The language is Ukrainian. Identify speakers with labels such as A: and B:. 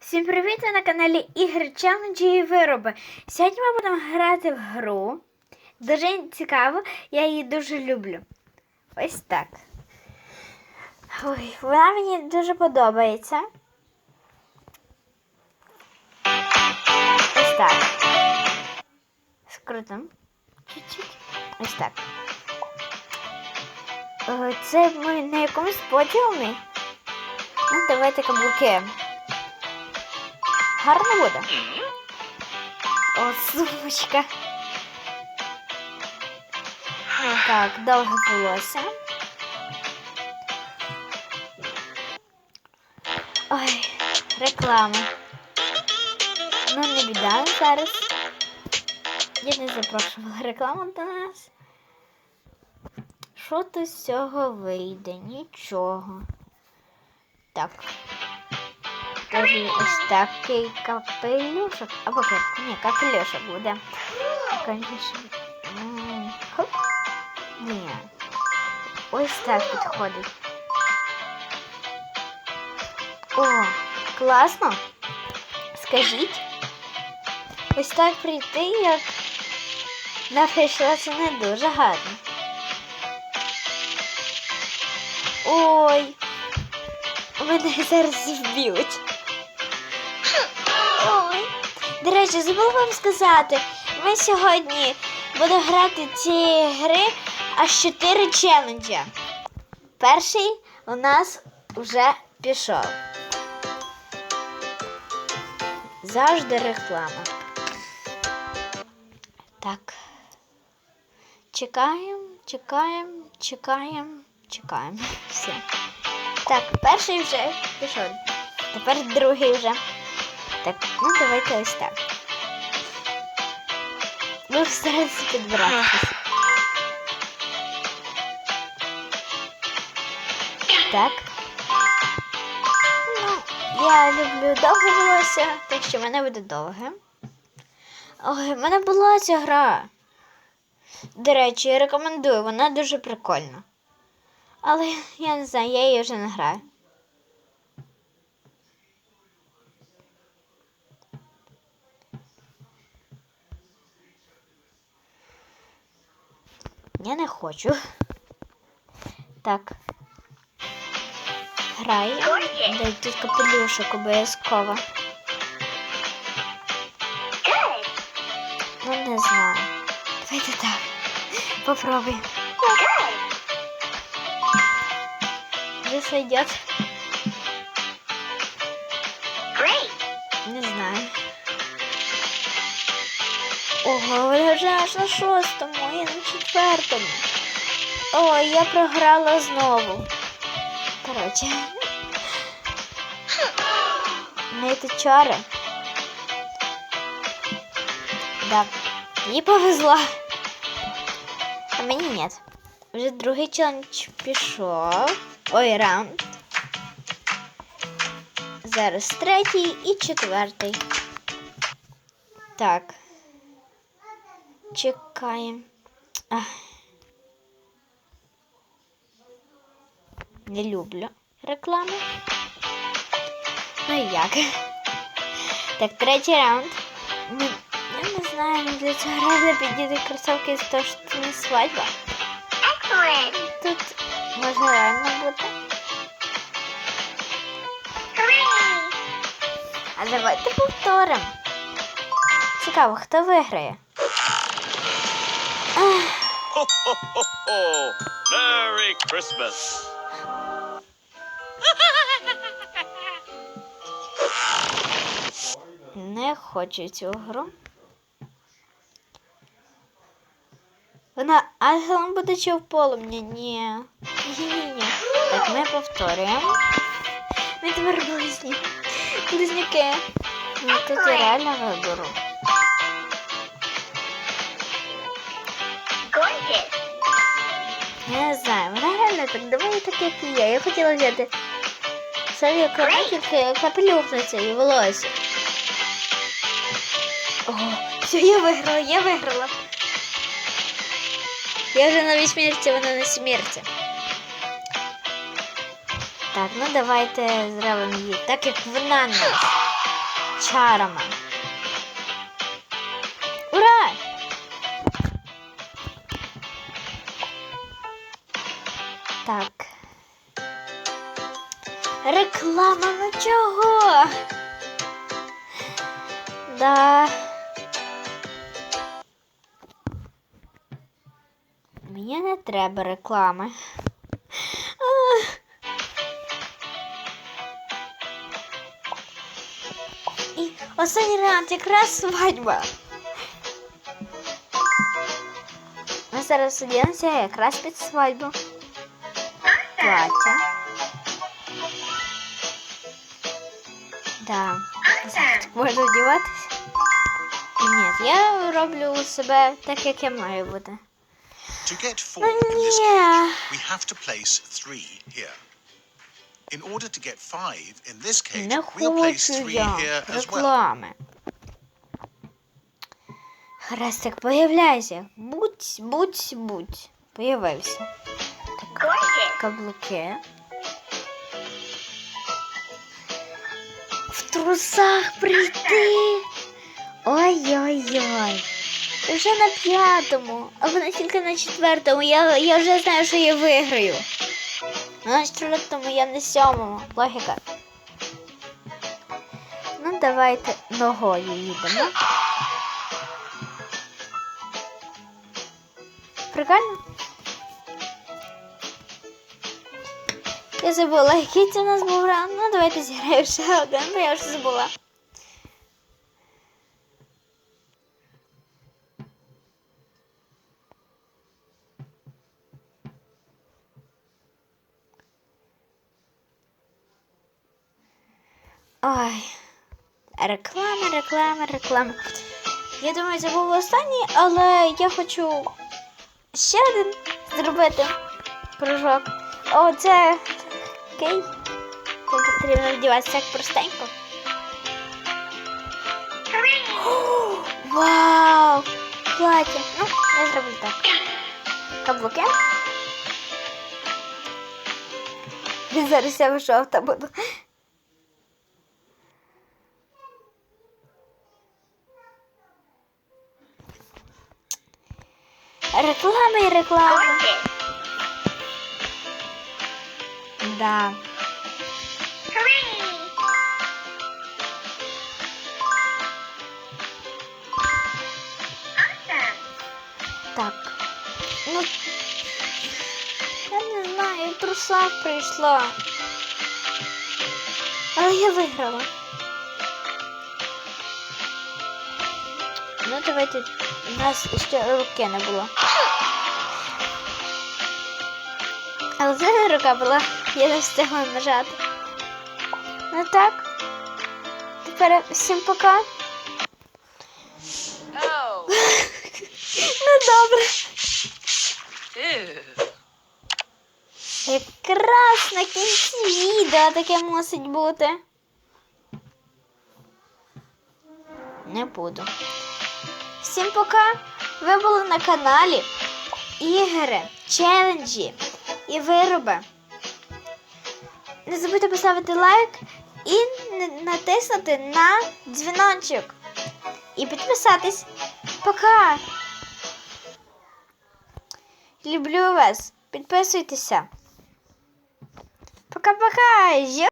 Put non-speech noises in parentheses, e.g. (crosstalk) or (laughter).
A: Всім привіт! Ви на каналі Ігри Челенджі і вироби. Сьогодні ми будемо грати в гру. Дуже цікаво, я її дуже люблю. Ось так. Ой, вона мені дуже подобається. Ось так. Скрутимо. Чуть-чуть. Ось так. Е, Це ми на якомусь подіумі. Ну, давайте каблуки. Гарно буде. О, сумочка. Так, довге волосся. Ой, реклама. Ну, не біда зараз. Я не запрошувала рекламу до нас. Що тут з цього вийде? Нічого. Так. Тоді ось такий капелюшок. Або кеп- ні, капелюшок буде. Конечно. Хоп. Ні. Ось так підходить. О, класно. Скажіть. Ось так прийти, як на це не дуже гарно. Ой, мене зараз вб'ють. До речі, забула вам сказати, ми сьогодні будемо грати ці гри аж 4 челенджі. Перший у нас вже пішов. Завжди реклама. Так. Чекаємо, чекаємо, чекаємо, чекаємо. (laughs) Все. Так, перший вже пішов. Тепер другий вже. Так, ну давайте ось так. Ну, старайтеся підбирати. Так. Ну, я люблю довге волосся, так що в мене буде довге. Ой, в мене була ця гра. До речі, я рекомендую, вона дуже прикольна. Але я не знаю, я її вже не граю. Я не хочу. Так. Грай. Дай тут капелюшок обов'язково. Ну, не знаю. Давайте так. Попробуй. Уже сойдет. Ого, я вже аж на шостому, я на четвертому. Ой, я програла знову. Коротше. Не чари. Да. Їй повезла. А мені нет. Вже другий челендж пішов. Ой, раунд. Зараз третій і четвертий. Так. Чекаємо. Не люблю реклами. Ну як? Так, третій раунд. Я не знаю, для цього разу підійти кросовки з того, що це не свадьба. Тут може реально бути. А давайте повторимо. Цікаво, хто виграє?
B: Ho, ho, ho! Merry Christmas!
A: Не хочу цю гру. Вона ангелом буде чи в полум'я? Ні. Ні-ні-ні. Так, ми повторюємо. Ми тепер близні. Близнюки. Ну, тут я реально виберу. Я не знаю, вона реально так, давай так, як і я. Я хотіла взяти самі тільки капелюх на це і волосся. О, все, я виграла, я виграла. Я вже на вісьмірці, вона на сімірці. Так, ну давайте зробимо її, так як вона нас. чарами. Реклама ну чого? Да. Мені не треба реклами. І останній раунд якраз свадьба. Ми зараз одягнемося якраз під свадьбу. Плаття. Да. Так можна одягатися. Ні, я роблю себе так, як я маю бути.
C: To get four in this cage, we have to place three here. In order to get five in this cage,
A: Не
C: we'll place three
A: я
C: here as well.
A: Хрестик, появляйся. Будь, будь, будь. Появився. Так, каблуки. В трусах прийти. Ой-ой-ой. Вже на п'ятому, а вона тільки на четвертому. Я, я вже знаю, що я виграю. На четвертому я на сьомому. Логіка. Ну, давайте ногою їдемо. Прикольно? Я забула, який це у нас був раунд. Ну, давайте зіграю ще один, бо я вже забула. Ой. Реклама, реклама, реклама. Я думаю, це був останній, але я хочу ще один зробити кружок. О, це окей. Тут потрібно вдіватися так простенько. О, Вау! Плаття. Ну, я зроблю так. Каблуки. Зараз я жовта буду. Реклама і реклама. Да. Так. Ну. Я не знаю, трусах прийшла. Але я виграла. Ну, давайте. У нас ще руки не було. Але це рука була, я не встигла нажати. Ну так. Тепер всім пока.
D: Oh. (laughs)
A: Ну добре.
D: Ew.
A: Якраз на кінці відео таке мусить бути. Не буду. Всім пока! Ви були на каналі Ігри, челенджі і вироби. Не забудьте поставити лайк і натиснути на дзвіночок. І підписатись. Пока! Люблю вас. Підписуйтеся. Пока-пока.